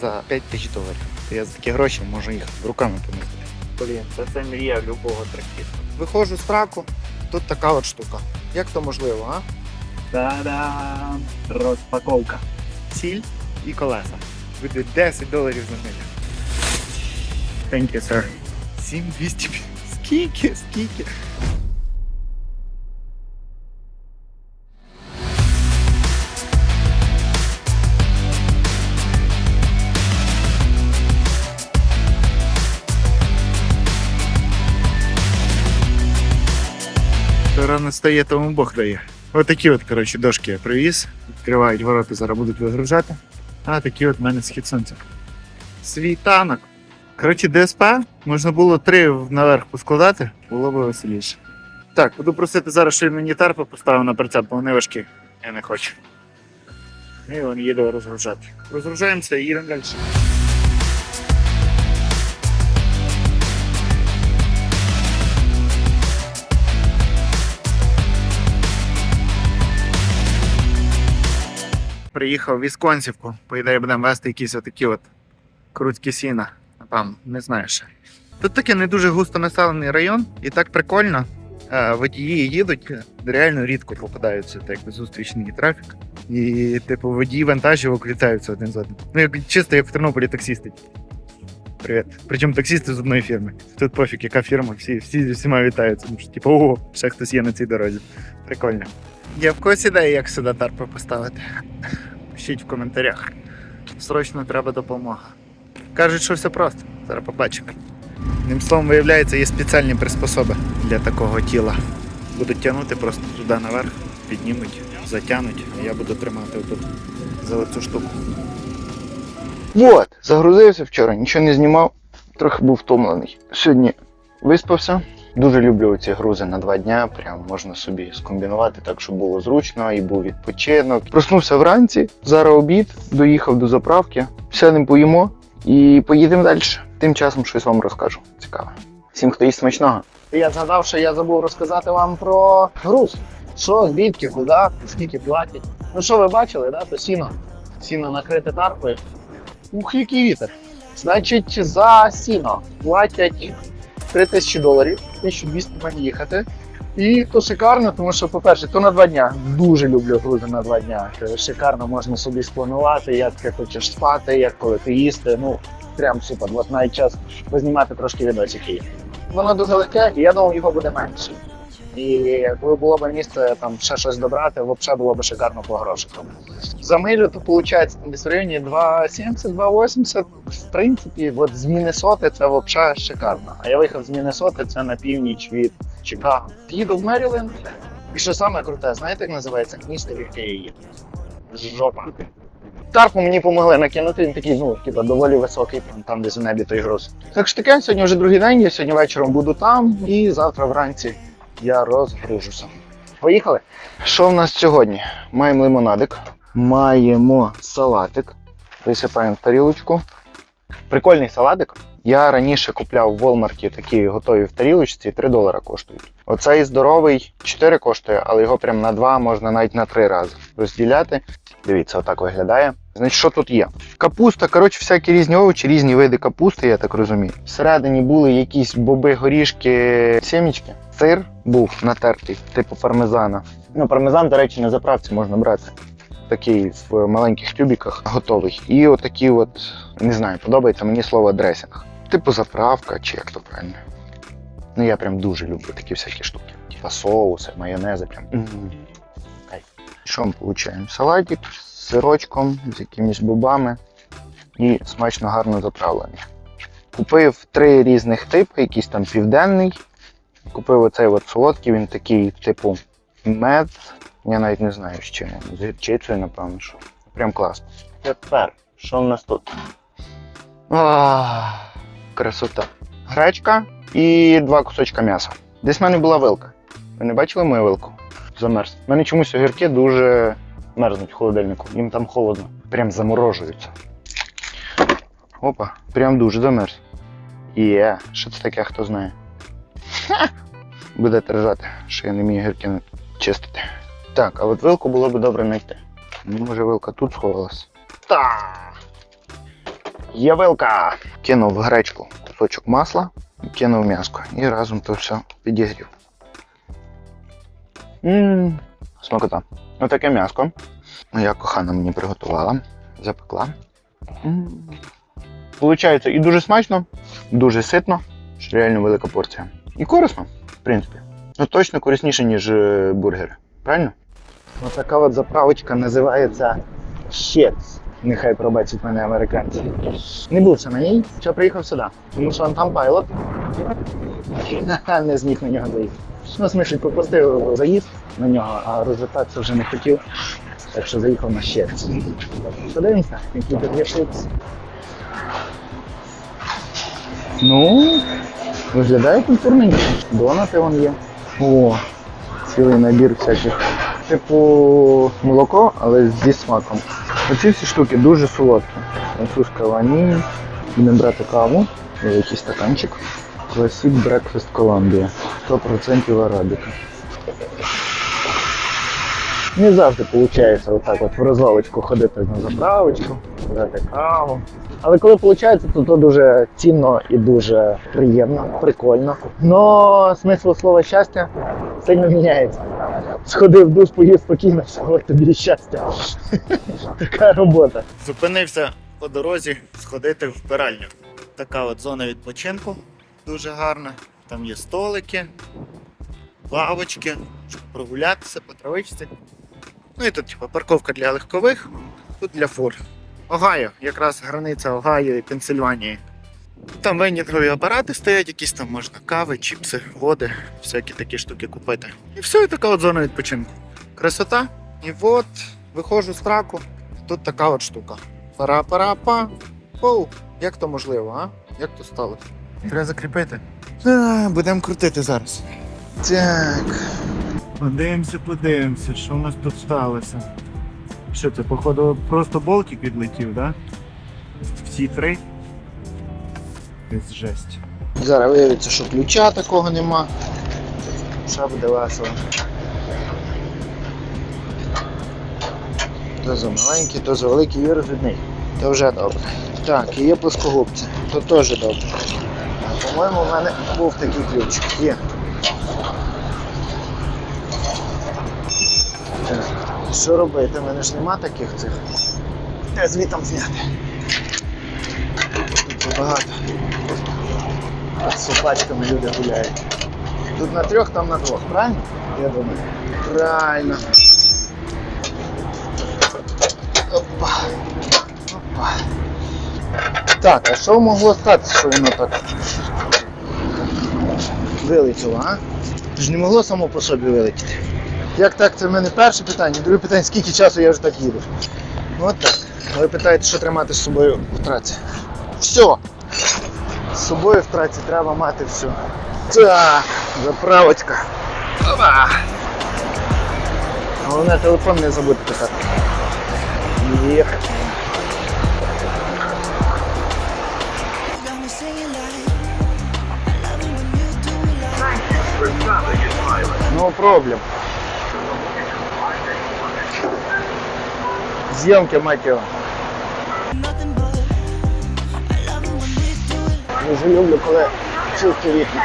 за 5 тисяч доларів. Я за такі гроші можу їх руками помити. Блін, це, це мрія любого тракіста. Виходжу з траку, тут така от штука. Як то можливо, а? Та-дам! Розпаковка. Ціль і колеса. Буде 10 доларів за милю. Thank you, sir. 7200. Скільки? Скільки? Хто рано стає, тому Бог дає. Отакі от, коротше, дошки я привіз. Відкривають ворота, зараз будуть вигружати. А такі от в мене схід сонця. Свій танок. Коротше, ДСП можна було три наверх поскладати, було б веселіше. Так, буду просити зараз, щоб мені тарпа поставив на прицеп, бо вони важкі. Я не хочу. І він їде розгружати. Розгружаємося і їдемо далі. Приїхав в Вісконсівку. По ідеї будемо вести якісь отакі от крутькі сіна. Напевно, не знаю ще. Тут таки не дуже густо населений район, і так прикольно. Е, Водії їдуть, реально рідко попадаються, так зустрічний трафік. І, типу, водії вантажівок вітаються один з одним. Ну, як чисто як в Тернополі таксісти. Привіт. Причому таксісти з одної фірми. Тут пофіг, яка фірма, всі, всі всіма вітаються. Тому що, типу, ого, ще хтось є на цій дорозі. Прикольно. Є в когось ідеї, як сюди тарпи поставити. Пишіть в коментарях. Срочно треба допомога. Кажуть, що все просто. Зараз побачимо. Одним словом, виявляється, є спеціальні приспособи для такого тіла. Будуть тягнути просто туди наверх, піднімуть, затягнуть, а я буду тримати отут за оцю штуку. Вот, загрузився вчора, нічого не знімав, трохи був втомлений. Сьогодні виспався. Дуже люблю ці грузи на два дня. Прям можна собі скомбінувати так, щоб було зручно і був відпочинок. Проснувся вранці, зараз обід, доїхав до заправки, сядемо поїмо і поїдемо далі. Тим часом щось вам розкажу. Цікаве. Всім, хто їсть смачного. Я згадав, що я забув розказати вам про груз. Що, звідки, куди, скільки платять. Ну що ви бачили, да? то сіно. Сіно накрите тарпою. Ух, який вітер. Значить, за сіно платять 3 тисячі доларів, 1200 мені їхати. І то шикарно, тому що, по-перше, то на два дня. Дуже люблю грузи на два дня. Шикарно можна собі спланувати, як ти хочеш спати, як коли ти їсти. Ну, прям супер. От навіть час познімати трошки відосики. Воно дуже легке, і я думав, його буде менше. І якби було б місце там ще щось добрати, взагалі було б шикарно по грошикам. За милю, то виходить десь в районі 2,70-2,80. В принципі, от з Міннесоти це взагалі шикарно. А я виїхав з Міннесоти, це на північ від Чикаго. Їду в Меріленд. І що саме круте, знаєте, як називається? Місто в яке я їду. Жопа. Тарпу мені допомогли накинути, він такий, ну, типа, доволі високий, там, десь у небі той груз. Так що таке, сьогодні вже другий день, я сьогодні вечором буду там, і завтра вранці я розгружуся. Поїхали? Що в нас сьогодні? Маємо лимонадик, маємо салатик, висипаємо в тарілочку. Прикольний салатик. Я раніше купляв в Walmart такі готові в тарілочці, 3 долара коштують. Оцей здоровий 4 коштує, але його прям на 2, можна навіть на 3 рази розділяти. Дивіться, отак виглядає. Значить, що тут є? Капуста, коротше, всякі різні овочі, різні види капусти, я так розумію. Всередині були якісь боби, горішки, сімічки. Сир був натертий, типу пармезана. Ну, пармезан, до речі, на заправці можна брати. Такий в маленьких тюбіках готовий. І отакі от, не знаю, подобається мені слово дресінг. Типу заправка, чи як то правильно. Ну я прям дуже люблю такі всякі штуки. Типа соуси, майонези, прям. м. Кайф. Що ми получаємо? Салатик з сирочком, з якимись бобами і смачно гарно заправлений. Купив три різних типи, якийсь там південний. Купив оцей от солодкий, він такий, типу, мед. Я навіть не знаю з чим. З гірчицею, напевно, що. Прям класно. Тепер, що в нас тут? Ах, красота. Гречка і два кусочка м'яса. Десь в мене була вилка. Ви не бачили мою вилку? Замерз. У мене чомусь огірки дуже мерзнуть в холодильнику. Їм там холодно. Прям заморожуються. Опа, прям дуже замерз. Є, що це таке, хто знає. Ха! Будете ржати, що я не вмію огірки чистити. Так, а от вилку було б добре знайти. Ну, може вилка тут сховалась. Та. Явилка! Кинув в гречку кусочок масла, кинув м'яско і разом то все підігрів. Ммм, смакота. Отаке м'яско. Моя кохана мені приготувала, запекла. Получається і дуже смачно, дуже ситно, що реально велика порція. І корисно, в принципі. Ну точно корисніше, ніж е, бургери. Правильно? Отака от заправочка називається Щец. Нехай пробачать мене американці. Не був ще на ній, що приїхав сюди. Тому що там пайлот. Не зміг на нього заїхати. Ну, в смислі, пропустив заїзд на нього, а розвертатися вже не хотів. Так що заїхав на Щец. Подивимося, який тут є шиц. Ну, виглядає культурненько. Донати вон є. О, цілий набір всяких. Типу молоко, але зі смаком. Оці всі штуки дуже солодкі. Французька ваніль. Будемо брати каву. Є якийсь стаканчик. Classic Breakfast Columbia. 100% арабіка. Не завжди виходить отак от в розвалочку ходити на заправочку, брати каву. Але коли виходить, то, то дуже цінно і дуже приємно, прикольно. Но смисл слова щастя сильно міняється. Сходив душ, поїв спокійно, все, тобі щастя. Така робота. Зупинився по дорозі сходити в вбиральню. Така от зона відпочинку дуже гарна. Там є столики, лавочки, щоб прогулятися по травичці. Ну і тут типу, парковка для легкових, тут для фур. Огайо, якраз границя Огайо і Пенсильванії. Там венінгові апарати стоять, якісь там можна кави, чіпси, води, всякі такі штуки купити. І все, і така от зона відпочинку. Красота. І от виходжу з траку, тут така от штука. Пара-пара-па. Оу, як то можливо, а? Як то стало? Треба закріпити. Будемо крутити зараз. Так. Подивимося, подивимося, що у нас тут сталося. Що це, походу, просто болтик відлетів, да? Всі три. Якась жесть. Зараз виявиться, що ключа такого нема. Ще буде весело. То за маленький, то за великий і розвідний. То вже добре. Так, і є плоскогубці. То теж добре. По-моєму, в мене був такий ключ. Є. Так, Що робити? У мене ж нема таких цих. Де звітом зняти? Тут багато. З собачками люди гуляють. Тут на трьох, там на двох, правильно? Я думаю. Правильно. Опа. Опа. Так, а що могло статися, що воно так вилетіло, а? Ж не могло само по собі вилетіти. Як так, це в мене перше питання. Друге питання, скільки часу я вже так їду. Ну, От так. Ви питаєте, що тримати з собою в траці. Все. З собою в праці треба мати все. Так, заправочка. Опа. Головне телефон не забудьте так. Їхати. got me съемки, мать его. Дуже люблю, коли чисті вікна.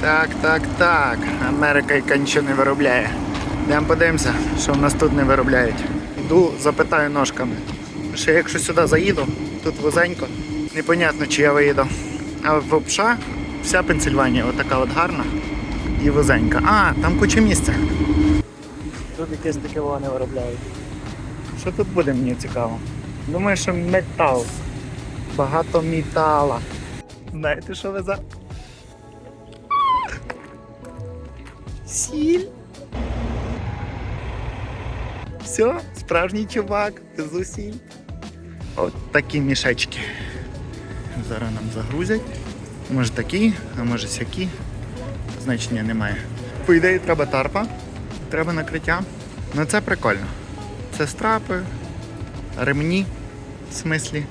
Так, так, так. Америка і кончини виробляє. Йдемо подивимося, що в нас тут не виробляють. Йду, запитаю ножками. Ще якщо сюди заїду, тут вузенько, непонятно, чи я виїду. А в обша вся Пенсильванія отака от гарна і вузенька. А, там куча місця. Тут якесь таке вони виробляють. Що тут буде, мені цікаво? Думаю, що метал. Багато метала. Знаєте, що ви за. Сіль. Все, справжній чувак, везу сіль. От такі мішечки. Зараз нам загрузять. Може такі, а може сякі. Значення немає. По ідеї треба тарпа, треба накриття. Ну це прикольно. Це страпи, ремні, в смислі.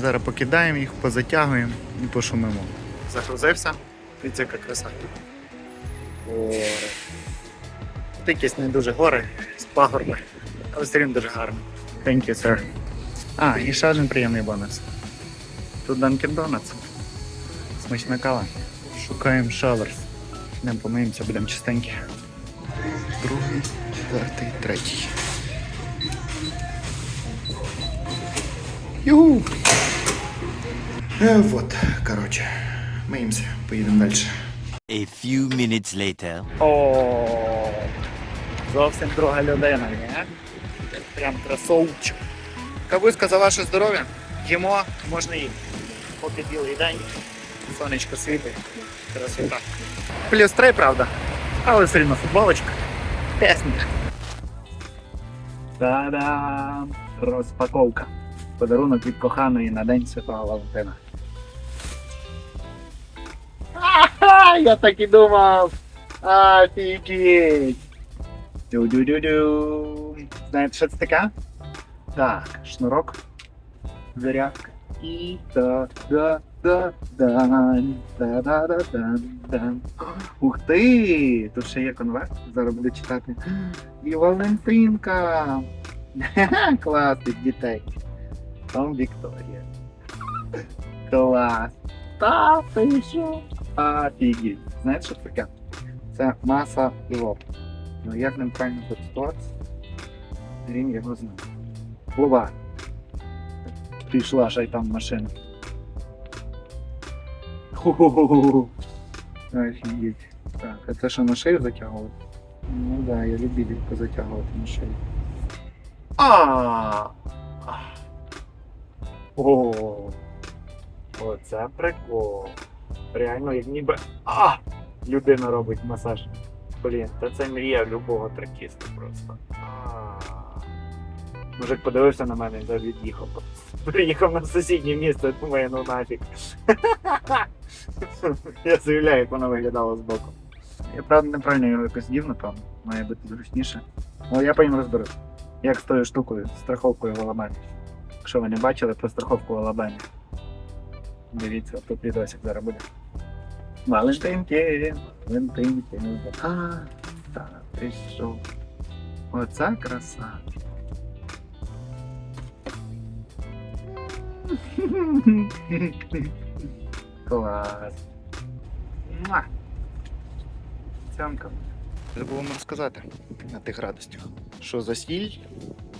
Зараз покидаємо їх, позатягуємо і пошумимо. Загрузився. Дивіться, яка краса. Гори. Якісь не дуже гори, з пагорби, але все рівно дуже гарно. Thank you, sir. А, і ще один приємний бонус. Тут Dunkin' Donuts. Смачна кава. Шукаємо шаверс. Йдемо помиємося, будемо чистенькі. Другий, четвертий, третій. Юху! Е, вот, коротше, миємося, поїдемо далі. A few minutes later. О, зовсім друга людина, ні? Прям красовчик. Кавуська за ваше здоров'я. Їмо, можна їсти. Поки білий день, сонечко світить, красота. Плюс три, правда, але все рівно футболочка. Песня. Та-дам! Розпаковка. Подарунок від коханої на День Святого Валентина. Я так і думав. Офігеть! Ду-ду-ду-ду. Знаєте, що це таке? Так, шнурок, зарядка і та да да дан да да да дан дан Ух ти! Тут ще є конверт, зараз буду читати. І Валентинка! Клас дітей. Том Вікторія. Клас. Та ти що? Офігеть. Знаєте, що це таке? Це маса лоб. Ну як ним правильно користуватися? Він його знає. Вова. Пішла шайтан машина. Ху-ху-ху-ху. Офігеть. Так, а це що на шею затягувати? Ну да, я любитель позатягувати на шею. А. О. Оце прикол. Реально, як ніби. А! Людина робить масаж. Блін, та це мрія любого тракіста просто. Мужик подивився на мене і від'їхав. Приїхав на сусіднє місце, думає, ну нафіг. Я заявляю, як воно виглядало збоку. Я правда неправильно його якось дів, напевно. Має бути зручніше. Але я потім розберусь. Як з тою штукою, страховкою в Алабамі. Якщо ви не бачили про страховку в Алабамі. Дивіться, тут відосик зараз буде. Валентинки, Валентинки. А, так, ти що? Оця краса. Клас. Муа. Цямка. Забув вам розказати на тих радостях, що за сіль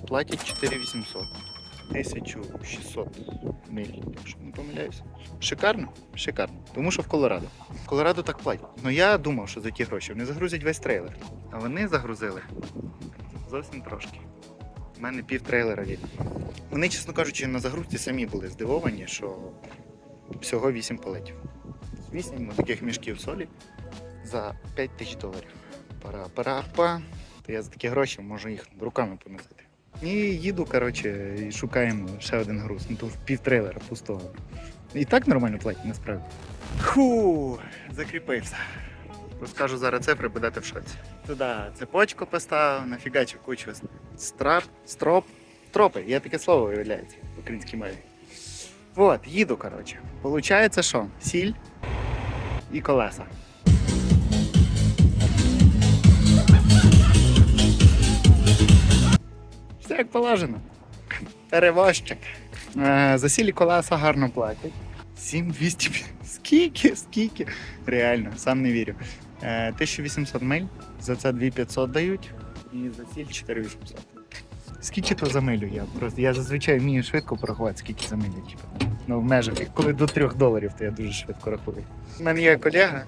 платять 4800. 1600 миль, якщо не помиляюся. Шикарно? Шикарно. Тому що в Колорадо. В Колорадо так платять. Ну я думав, що за ті гроші вони загрузять весь трейлер. А вони загрузили зовсім трошки. У мене пів трейлера від. Вони, чесно кажучи, на загрузці самі були здивовані, що всього 8 палетів. 8 таких мішків солі за 5 тисяч доларів. Пара-пара-па. То я за такі гроші можу їх руками поносити. І їду, коротше, і шукаємо ще один груз. Ну то пів трейлера пустого. І так нормально платять, насправді. Ху, закріпився. Розкажу зараз цифри, будете в шоці. Туди цепочку поставив, нафігачив кучу страп, строп, тропи. Є таке слово виявляється в українській мові. От, їду, коротше. Получається, що? Сіль і колеса. Все як положено. Перевозчик. Е, за сілі колеса гарно платять. 7200. Скільки, скільки? Реально, сам не вірю. Е, 1800 миль, за це 2500 дають. І за сіль 4800. Скільки то за милю? Я просто я зазвичай вмію швидко порахувати, скільки за милю. Типу. Ну, в межах. Коли до 3 доларів, то я дуже швидко рахую. У мене є колега,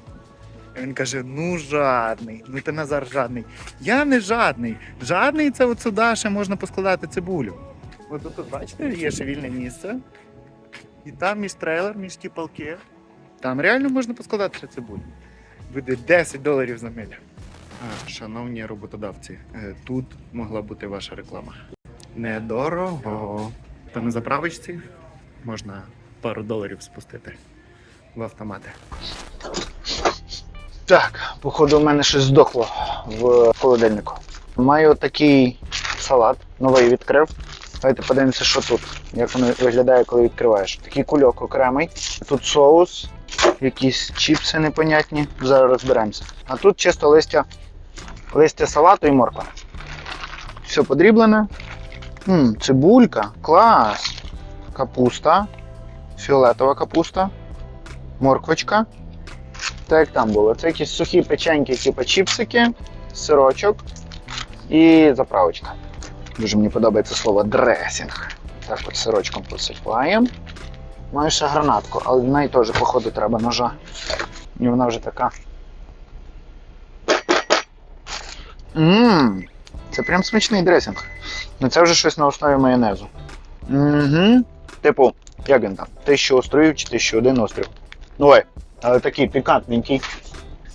він каже: ну жадний, ну ти Назар жадний. Я не жадний. Жадний це от сюди ще можна поскладати цибулю. От тут, бачите, є ще вільне місце. І там між трейлер, між ті палки. Там реально можна поскладати ще цибулю. Буде 10 доларів за милю. Шановні роботодавці, е, тут могла бути ваша реклама. Недорого. Та на заправочці можна пару доларів спустити в автомати. Так, походу, у мене щось здохло в холодильнику. Маю такий салат, новий відкрив. Давайте подивимося, що тут. Як воно виглядає, коли відкриваєш. Такий кульок окремий. Тут соус, якісь чіпси непонятні. Зараз розберемося. А тут чисто листя, листя салату і морква. Все подріблене. М, цибулька, клас. Капуста, фіолетова капуста, морквочка. Так як там було. Це якісь сухі печеньки, типу чіпсики, сирочок і заправочка. Дуже мені подобається слово дресінг. Так от сирочком посипаємо. Маю ще гранатку, але в неї теж, походу, треба ножа. І вона вже така. Ммм, це прям смачний дресінг. Ну це вже щось на основі майонезу. Угу. Типу, як він там? Тисячу островів чи тисячу один острів. Ну, Ой, але такий пікантненький.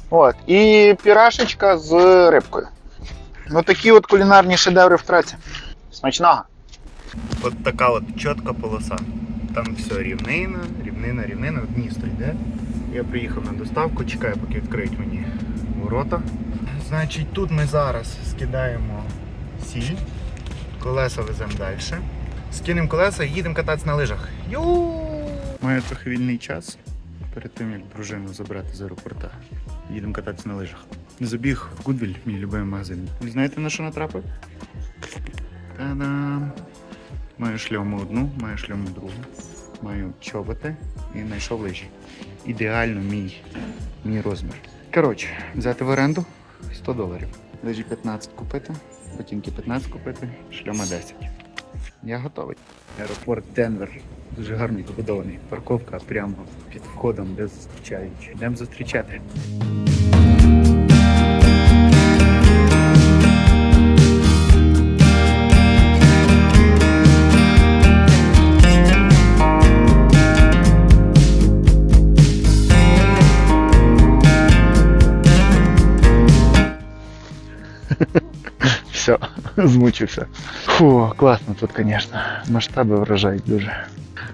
От. І пірашечка з рибкою. Ну такі от кулінарні шедеври в траці. Смачного! От така от чітка полоса. Там все рівнина, рівнина, рівнина, Дністро йде. Я приїхав на доставку, чекаю, поки відкриють мені ворота. Значить, тут ми зараз скидаємо сіль, колеса веземо далі. Скинемо колеса і їдемо кататися на лижах. Ю! Маю трохи вільний час перед тим, як дружину забрати з аеропорта. Їдемо кататися на лижах. Забіг в Гудвіль, мій любимий магазин. Ви знаєте на що натрапив? Та-дам! Маю шльому одну, маю шльому другу, маю чоботи і знайшов лижі. Ідеально мій, мій розмір. Коротше, взяти в оренду 100 доларів. Лижі 15 купити, ботинки 15 купити, шльома 10. Я готовий. Аеропорт Денвер. Дуже гарний побудований. Парковка прямо під входом, де зустрічають. Йдемо зустрічати. Все, змучився. Фу, класно тут, звісно. Масштаби вражають дуже.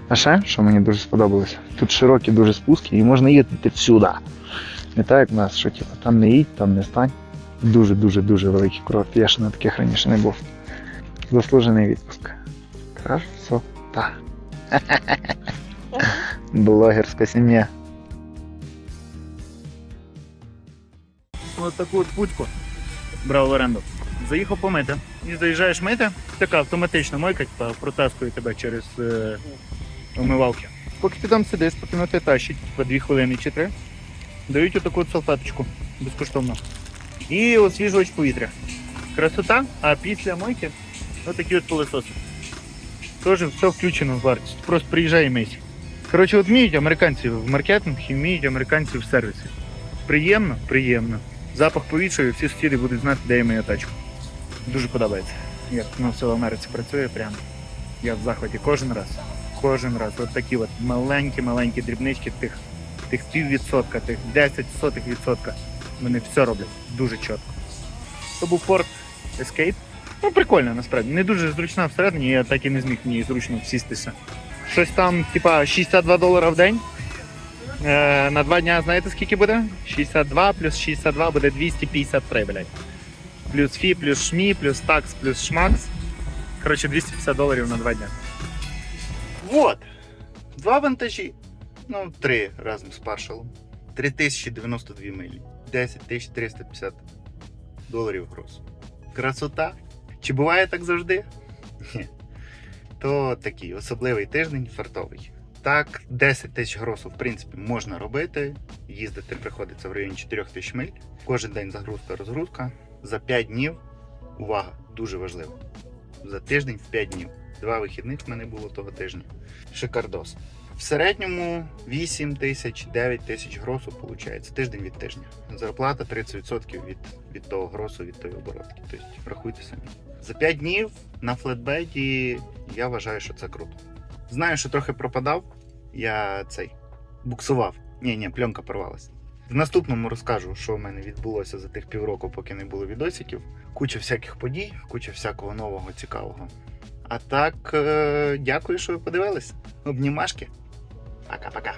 А ще, що мені дуже сподобалося, тут широкі дуже спуски і можна їздити всюди. Не так, як в нас, що типу, там не їдь, там не стань. Дуже-дуже дуже великий курорт. Я ще на таких раніше не був. Заслужений відпуск. Красота. Блогерська сім'я. Ось таку от путьку брав в оренду. Заїхав помити. І заїжджаєш мити, така автоматична мойка, протаскує тебе через умивалки. Поки ти там сидиш, поки на те тащить, типа дві хвилини чи три, дають отаку салфеточку безкоштовно. І освіжувач повітря. Красота, а після мойки отакі от пилососи. Теж все включено в вартість. Просто приїжджай і. Коротше, от вміють американці в маркетинг і вміють американці в сервісі. Приємно, приємно. Запах повітря, і всі сусіди будуть знати, де є моя тачка. Дуже подобається. Як воно все в Америці працює, прям. Я в захваті кожен раз. Кожен раз. От такі от маленькі-маленькі дрібнички тих, тих піввідсотка, тих 10 сотих відсотка. Вони все роблять дуже чітко. То був Ford Escape. Ну, прикольно, насправді. Не дуже зручна всередині, я так і не зміг ній зручно всістися. Щось там, типа, 62 долара в день. Е, на два дня знаєте скільки буде? 62 плюс 62 буде 253, блядь. Плюс фі, плюс шмі, плюс такс, плюс шмакс. Коротше, 250 доларів на два дня. Вот. Два вантажі. Ну, три разом з паршалом. 3092 милі. 10 350 доларів гроз. Красота. Чи буває так завжди? Ні. То такий особливий тиждень фартовий. Так, 10 тисяч гросу, в принципі, можна робити. Їздити приходиться в районі 4 тисяч миль. Кожен день загрузка розгрузка. За 5 днів. Увага, дуже важливо. За тиждень в 5 днів. Два вихідних в мене було того тижня. Шикардос. В середньому 8 тисяч, 9 тисяч гросу виходить. Тиждень від тижня. Зарплата 30% від, від того гросу, від тої оборотки. Тобто рахуйте самі. За 5 днів на флетбеді я вважаю, що це круто. Знаю, що трохи пропадав. Я цей буксував. Ні, ні, пленка порвалася. В наступному розкажу, що в мене відбулося за тих півроку, поки не було відосиків. Куча всяких подій, куча всякого нового, цікавого. А так, е- дякую, що ви подивились. Обнімашки. Пока-пока.